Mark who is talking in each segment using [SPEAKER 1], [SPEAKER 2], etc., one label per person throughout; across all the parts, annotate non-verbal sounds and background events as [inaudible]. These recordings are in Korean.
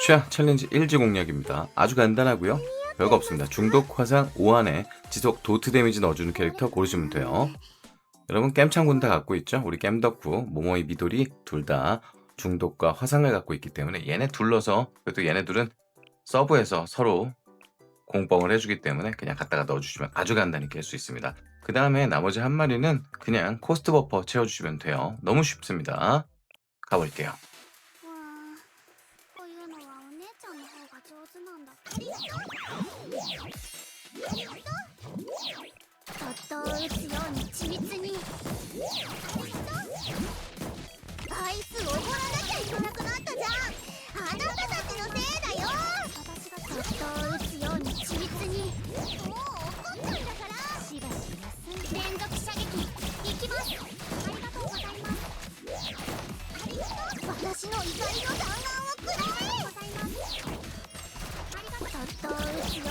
[SPEAKER 1] 취하 챌린지 1지 공략입니다. 아주 간단하고요. 별거 없습니다. 중독 화상 5안에 지속 도트 데미지 넣어주는 캐릭터 고르시면 돼요. 여러분 겜창군 다 갖고 있죠? 우리 겜덕후, 모모이 미도리 둘다 중독과 화상을 갖고 있기 때문에 얘네 둘러서 그래도 얘네들은 서브에서 서로 공뻥을 해주기 때문에 그냥 갖다가 넣어주시면 아주 간단히 깰 수 있습니다. 그 다음에 나머지 한 마리는 그냥 코스트 버퍼 채워주시면 돼요. 너무 쉽습니다. 가볼게요.
[SPEAKER 2] 手なんだそっと打つように緻密にアイスを怒らなきゃいけなくなったじゃんあなたたちのせいだよ私がそっと打つように緻密にもう怒ったんだからしばし休ん連続射撃いきますありがとうございます。私の怒りの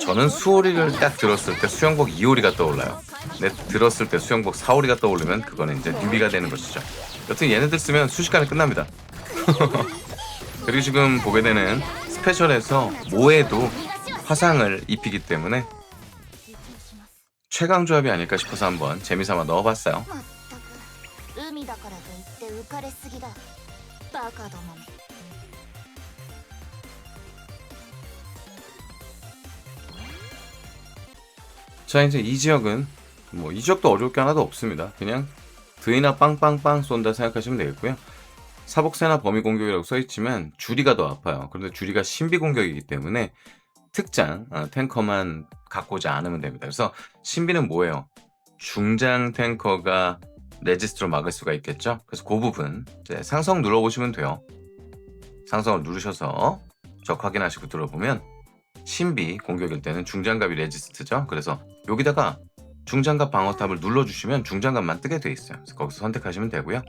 [SPEAKER 1] 저는 수호리를 딱 들었을 때 수영복 2호리가 떠올라요. 네, 들었을 때 수영복 4호리가 떠오르면 그거는 이제 뉴비가 되는 것이죠. 여튼 얘네들 쓰면 순식간에 끝납니다. [laughs] 그리고 지금 보게 되는 스페셜에서 모에도 화상을 입히기 때문에 최강 조합이 아닐까 싶어서 한번 재미삼아 넣어봤어요.
[SPEAKER 2] まったく海だからといって浮かれすぎだバカどもめ
[SPEAKER 1] 자 이제 이 지역은 뭐 이 지역도 어려울 게 하나도 없습니다. 그냥 드이나 빵빵빵 쏜다 생각하시면 되겠고요. 사복세나 범위 공격이라고 써있지만 주리가 더 아파요. 그런데 주리가 신비 공격이기 때문에 특장 어, 탱커만 갖고지 않으면 됩니다. 그래서 신비는 뭐예요? 중장 탱커가 레지스트로 막을 수가 있겠죠. 그래서 그 부분 상성 눌러보시면 돼요. 상성을 누르셔서 적 확인하시고 들어보면 신비 공격일 때는 중장갑이 레지스트죠. 그래서 여기다가 중장갑 방어탑을 눌러주시면 중장갑만 뜨게 돼 있어요. 그래서 거기서 선택하시면 되고요.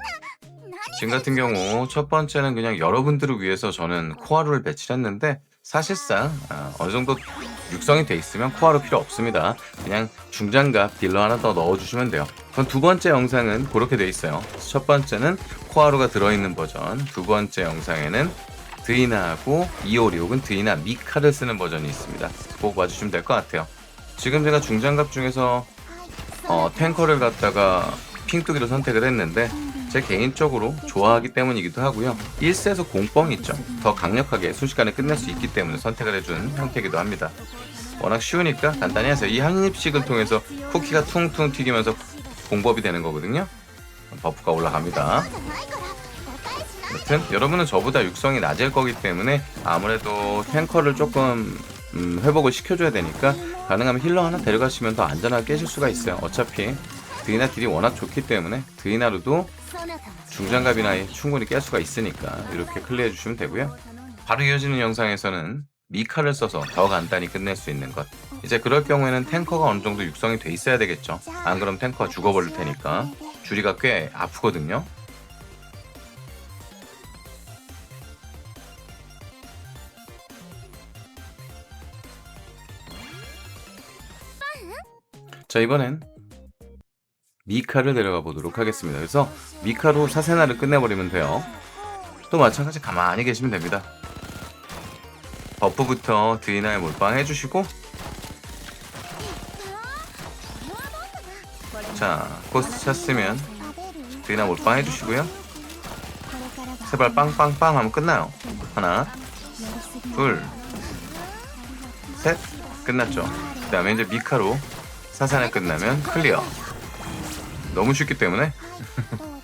[SPEAKER 1] 지금 같은 경우 첫 번째는 그냥 여러분들을 위해서 저는 코하루를 배치했는데 사실상 아, 어느 정도 육성이 돼 있으면 코하루 필요 없습니다. 그냥 중장갑 딜러 하나 더 넣어주시면 돼요. 그럼 두 번째 영상은 그렇게 돼 있어요. 첫 번째는 코하루가 들어있는 버전, 두 번째 영상에는 드이나하고 이오리 혹은 드이나 미카를 쓰는 버전이 있습니다. 꼭 봐주시면 될 것 같아요. 지금 제가 중장갑 중에서 어, 탱커를 갖다가 핑뚜기로 선택을 했는데 제 개인적으로 좋아하기 때문이기도 하고요. 1세에서 공뻥 있죠. 더 강력하게 순식간에 끝낼 수 있기 때문에 선택을 해준 형태이기도 합니다. 워낙 쉬우니까 간단히 하세요. 이한 입씩을 통해서 쿠키가 퉁퉁 튀기면서 공법이 되는 거거든요. 버프가 올라갑니다. 여튼 여러분은 저보다 육성이 낮을 거기 때문에 아무래도 탱커를 조금 음, 회복을 시켜줘야 되니까 가능하면 힐러 하나 데려가시면 더 안전하게 깨실 수가 있어요. 어차피 드이나 딜이 워낙 좋기 때문에 드이나로도 중장갑이나 충분히 깰 수가 있으니까 이렇게 클리어해 주시면 되고요. 바로 이어지는 영상에서는 미카를 써서 더 간단히 끝낼 수 있는 것. 이제 그럴 경우에는 탱커가 어느 정도 육성이 돼 있어야 되겠죠. 안 그럼 탱커가 죽어버릴 테니까. 줄이가 꽤 아프거든요. 자 이번엔 미카를 데려가 보도록 하겠습니다. 그래서 미카로 사세나를 끝내버리면 돼요. 또 마찬가지 가만히 계시면 됩니다. 버프부터 드이나에 몰빵해주시고 자 코스트 찼으면 드이나 몰빵해주시고요. 제발 빵빵빵 하면 끝나요. 하나 둘 셋 끝났죠. 그 다음에 이제 미카로 사세나 끝나면 클리어. 너무 쉽기 때문에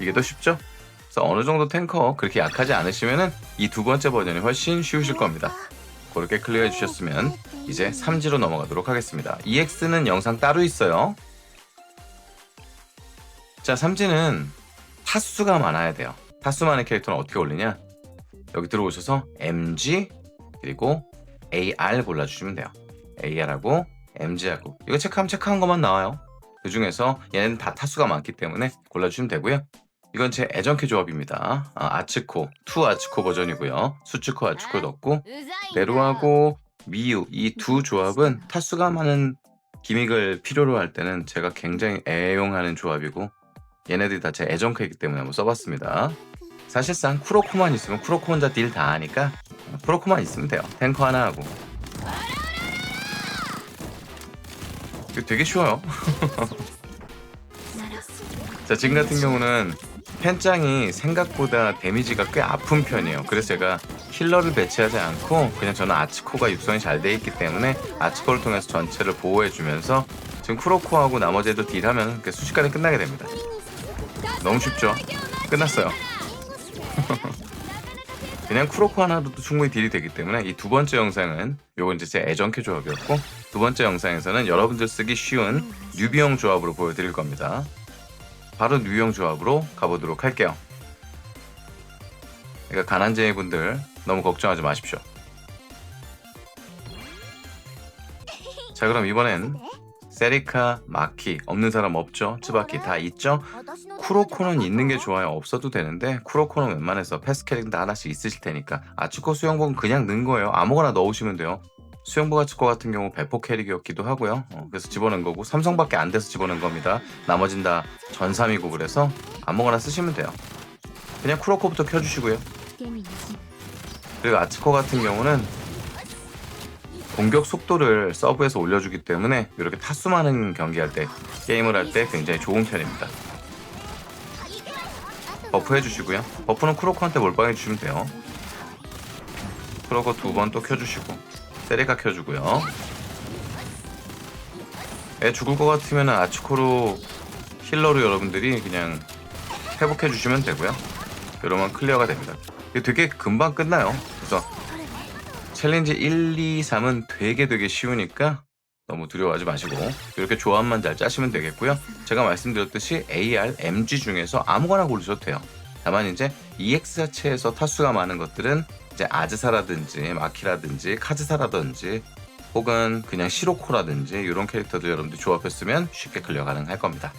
[SPEAKER 1] 이게 더 쉽죠? 그래서 어느 정도 탱커 그렇게 약하지 않으시면은 이 두 번째 버전이 훨씬 쉬우실 겁니다. 그렇게 클리어해 주셨으면 이제 3지로 넘어가도록 하겠습니다. EX는 영상 따로 있어요. 자, 3지는 타수가 많아야 돼요. 타수 많은 캐릭터는 어떻게 올리냐? 여기 들어오셔서 MG 그리고 AR 골라주시면 돼요. AR하고 MG하고 이거 체크하면 체크한 것만 나와요. 그 중에서 얘네는 다 타수가 많기 때문에 골라주시면 되고요. 이건 제 애정캐 조합입니다. 아, 치코투 아츠코 버전이고요. 수츠코 아츠코 넣고 네루하고 미유 이 두 조합은 타수가 많은 기믹을 필요로 할 때는 제가 굉장히 애용하는 조합이고 얘네들이 다 제 애정캐이기 때문에 한번 써봤습니다. 사실상 쿠로코만 있으면 쿠로코 혼자 딜 다 하니까 쿠로코만 있으면 돼요. 탱커 하나 하고. 이거 되게 쉬워요. [laughs] 자 지금 같은 경우는 펜짱이 생각보다 데미지가 꽤 아픈 편이에요. 그래서 제가 힐러를 배치하지 않고 그냥 저는 아치코가 육성이 잘 돼 있기 때문에 아치코를 통해서 전체를 보호해주면서 지금 쿠로코하고 나머지 애들 딜하면 순식간에 끝나게 됩니다. 너무 쉽죠? 끝났어요. [laughs] 그냥 쿠로코 하나로도 충분히 딜이 되기 때문에 이 두 번째 영상은 요건 이제 제 애정캐 조합이었고 두 번째 영상에서는 여러분들 쓰기 쉬운 뉴비형 조합으로 보여드릴 겁니다. 바로 뉴형 조합으로 가보도록 할게요. 그러니까 가난쟁이 분들 너무 걱정하지 마십시오. 자 그럼 이번엔 세리카, 마키 없는 사람 없죠? 츠바키 다 있죠? 쿠로코는 있는 게 좋아요. 없어도 되는데 쿠로코는 웬만해서 패스캐릭 다 하나씩 있으실 테니까 아츠코 수영복은 그냥 넣은 거예요. 아무거나 넣으시면 돼요. 수영복 아츠코 같은 경우 배포 캐릭이었기도 하고요. 어, 그래서 집어넣은 거고 삼성밖에 안 돼서 집어넣은 겁니다. 나머진 다 전삼이고 그래서 아무거나 쓰시면 돼요. 그냥 쿠로코부터 켜주시고요. 그리고 아츠코 같은 경우는 공격 속도를 서브에서 올려주기 때문에 이렇게 타수 많은 경기할 때 게임을 할 때 굉장히 좋은 편입니다. 버프 해주시고요. 버프는 쿠로코한테 몰빵해 주시면 돼요. 쿠로코 두 번 또 켜주시고 세레가 켜주고요. 애 죽을 것 같으면 아츠코로 힐러로 여러분들이 그냥 회복해 주시면 되고요. 이러면 클리어가 됩니다. 이게 되게 금방 끝나요. 그래서 챌린지 1, 2, 3은 되게 되게 쉬우니까 너무 두려워하지 마시고 이렇게 조합만 잘 짜시면 되겠고요. 제가 말씀드렸듯이 AR, MG 중에서 아무거나 고르셔도 돼요. 다만 이제 EX 자체에서 타수가 많은 것들은 이제 아즈사라든지 마키라든지 카즈사라든지 혹은 그냥 시로코라든지 이런 캐릭터들 여러분들 조합했으면 쉽게 클리어 가능할 겁니다.